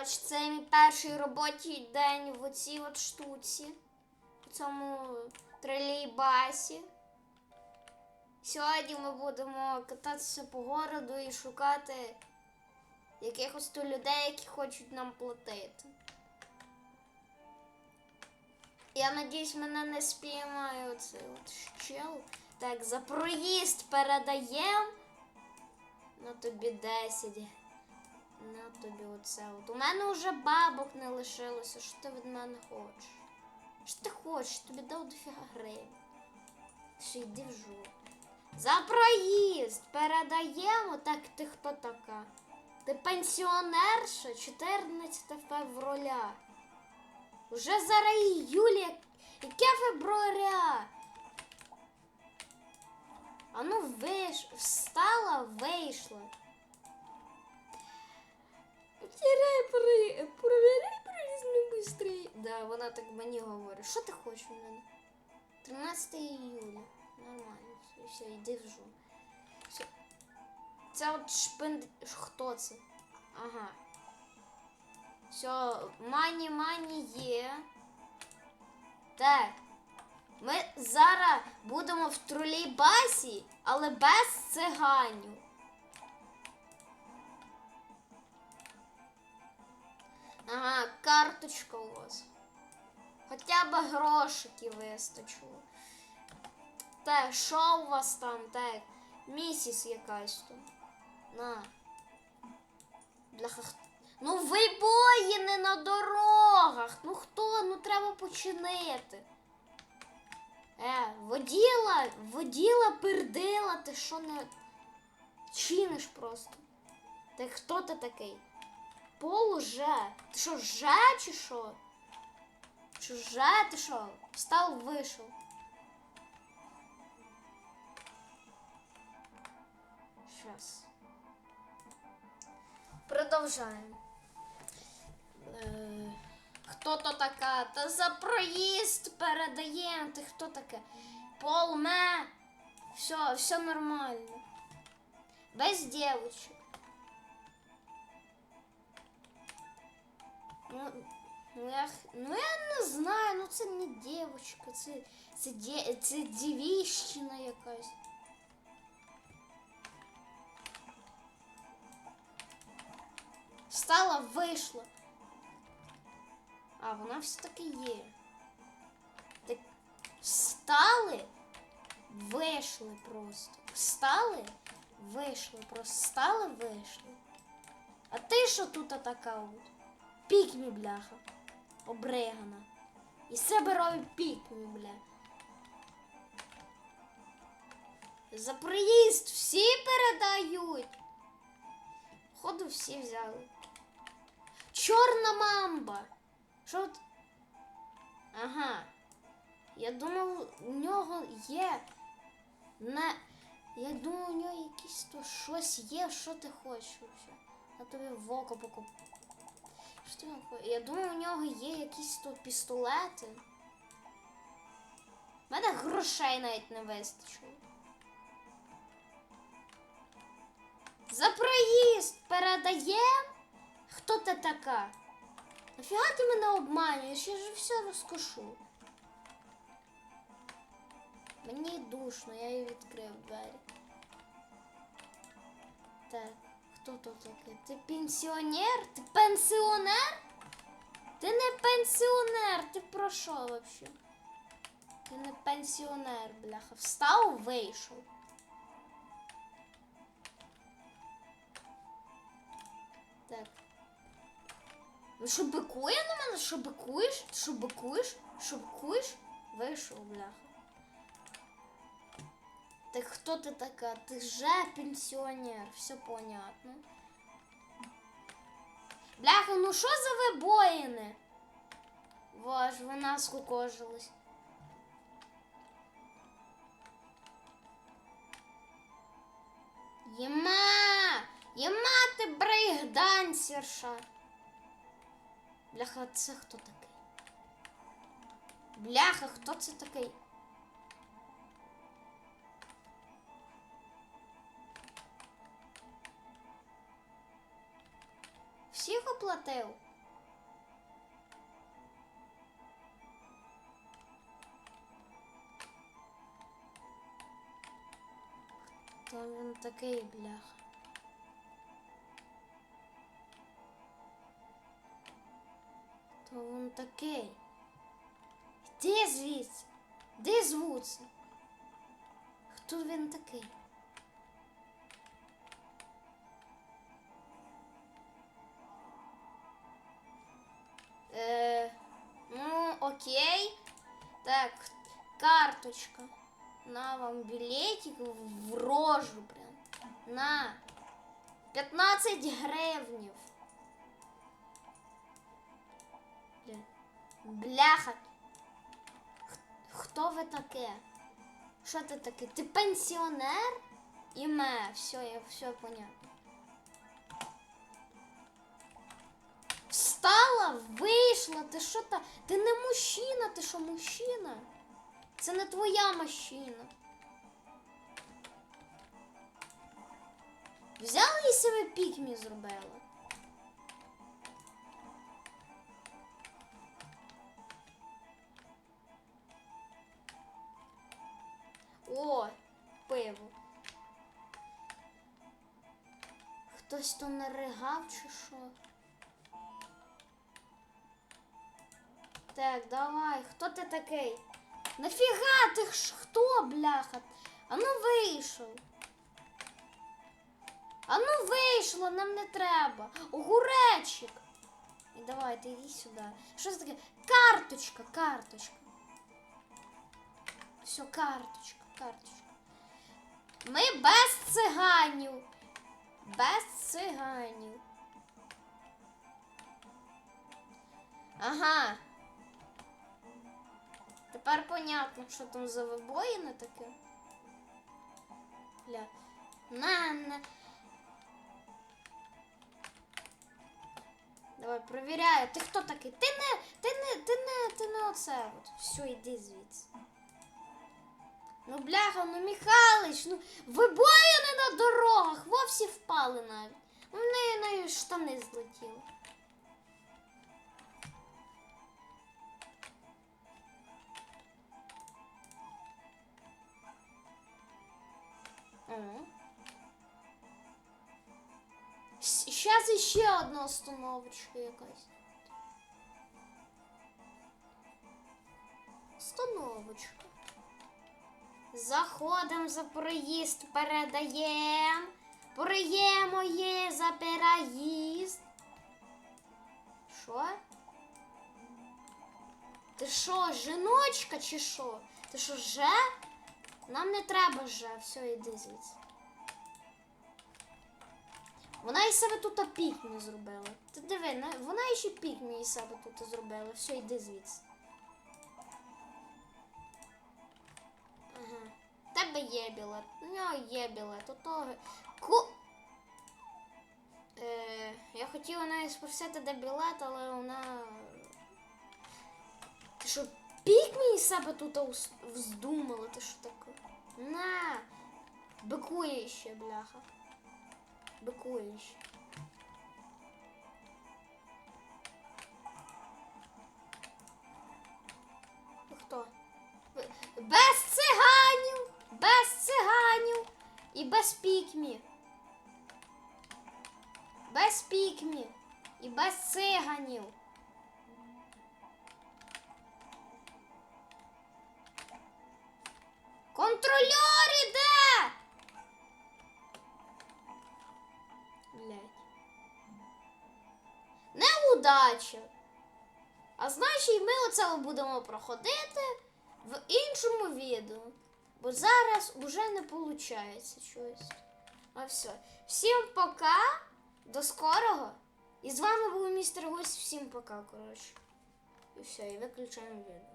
Коротше, це мій перший робочий день в оцій от штуці, в цьому тролейбасі. Сьогодні ми будемо кататися по городу і шукати якихось то людей, які хочуть нам платити. Я надіюсь, мене не спіймає оцей от щел. Так, за проїзд передаємо. На тобі 10. На тобі оце. От. У мене вже бабок не лишилося. Що ти від мене хочеш? Що ти хочеш? Тобі дав дофіга гривень. Що йди в жопу. За проїзд передаємо. Так ти хто така? Ти пенсіонерша 14 февраля. Уже зараз іюль, яке февраля? А ну виш... встала, вийшла. Тірай, при... провіряй проїзд. Да, вона так мені говорить. Що ти хочеш від мене? 13 іюля. Нормально. Все, йди в жу. Все. Це от шпинд... Хто це? Ага. Все, мані мані є. Так. Ми зараз будемо в тролейбасі, але без циганів. Карточка у вас. Хоча б грошики вистачило. Так, що у вас там? Так, місіс якась тут. На. Бляха. х- Ну вибоїни на дорогах. Ну хто? Ну треба починити. Е, воділа, воділа, пердила, ти що не чиниш просто? Ти хто ти такий? Пол же. Ти що, же чи що? Чи же ти що? Встав, вийшов. Щас. Продовжаємо. Е, Хто то така? Та за проїзд передаємо. Ти хто таке? Полме. Все, все нормально. Без дівчинок. Ну, ну, я, ну я не знаю, ну це не дівчинка, це, це, ді, це дівіщина якась. Встала, вийшла. А, вона все-таки є. Так встали, вийшли просто. Встали, вийшли, просто встали, вийшли. А ти що тут така от? Пікмі, бляха. Обригана. І себе робить пікмі, бля. За проїзд всі передають. Ходу всі взяли. Чорна мамба. Що? от- Ага. Я думав, у нього є. Не... Я думав, у нього якісь то щось є, що ти хочеш вообще. Я тобі в око покуп. Що хочеш? Я думав, у нього є якісь то пістолети. У мене грошей навіть не вистачило. За проїзд передаєм? Хто ти така? Нафіга ти мене обманюєш? Я ж все розкошу. Мені душно, я її відкрив двері. Так, хто тут такий? Ти пенсіонер? Ти пенсіонер? Ти не пенсіонер, ти про що вообще? Ти не пенсіонер, бляха. Встав, вийшов. Так. Ну що бикує на мене? Що бикуєш? Що бикуєш? Що бикуєш? Вийшов, бляха. Так хто ти така? Ти же пенсіонер, все понятно. Бляха, ну що за вибоїни? Вож, вона скукожилась. Єма! Єма ти брейкдансерша! Бляха, це хто такий? Бляха, хто це такий? пропустив. Хто він такий бляха? Хто він такий? Де звідси? Де звуці? Хто він такий? Карточка. На вам билетик в рожу прям. На. 15 гривнів. Бляха. Хто ви таке? Що ти таке? Ти пенсіонер? Іме, все, я все понятно. Встала, вийшла, ти що та? Ти не мужчина, ти що мужчина? Це не твоя машина. Взяла і себе пікмі зробила. О, пиво. Хтось то наригав чи що? Так, давай, хто ти такий? Нафіга ти хто, бляха? А ну вийшов. А ну вийшло, нам не треба. Огуречик. І давай, ти йди сюди. Що це таке? Карточка, карточка. Все, карточка, карточка. Ми без циганів. Без циганів. Ага. Тепер понятно, що там за вибоїне таке. Бля. На, на. Давай, провіряю. Ти хто такий? Ти не, ти не, ти не, ти не оце от. Все, йди звідси. Ну, бляха, ну Михайлович, ну вибоїни на дорогах, вовсі впали навіть. Ну, в неї на штани злетіли. Зараз іще одна остановочка якась. Остановочка. Заходимо за проїзд, передаємо. Переємо є за переїзд. Що? Ти що, жіночка чи що? Ти що, же? Нам не треба же, все, йди звідси. Вона із себе тут пікмі зробила. Ти диви, на- вона ще пікмі із себе тут зробила. Все, йди звідси. Ага. Тебе є білет. У нього є білет. Того. Ку... Е, я хотіла неї спросити, де білет, але вона. Пікмі із себе тут вздумала? Ти що таке? На! Бикує ще, бляха. Бикує ще. Хто? Без циганів! Без циганів! І без пікмі. Без пікмі. І без циганів. Контрольор іде! Блять. Неудача. А значить, ми оце будемо проходити в іншому відео. Бо зараз уже не виходить щось. А все. Всім пока. До скорого. І з вами був містер Гусь. Всім пока, коротше. І все, і виключаємо відео.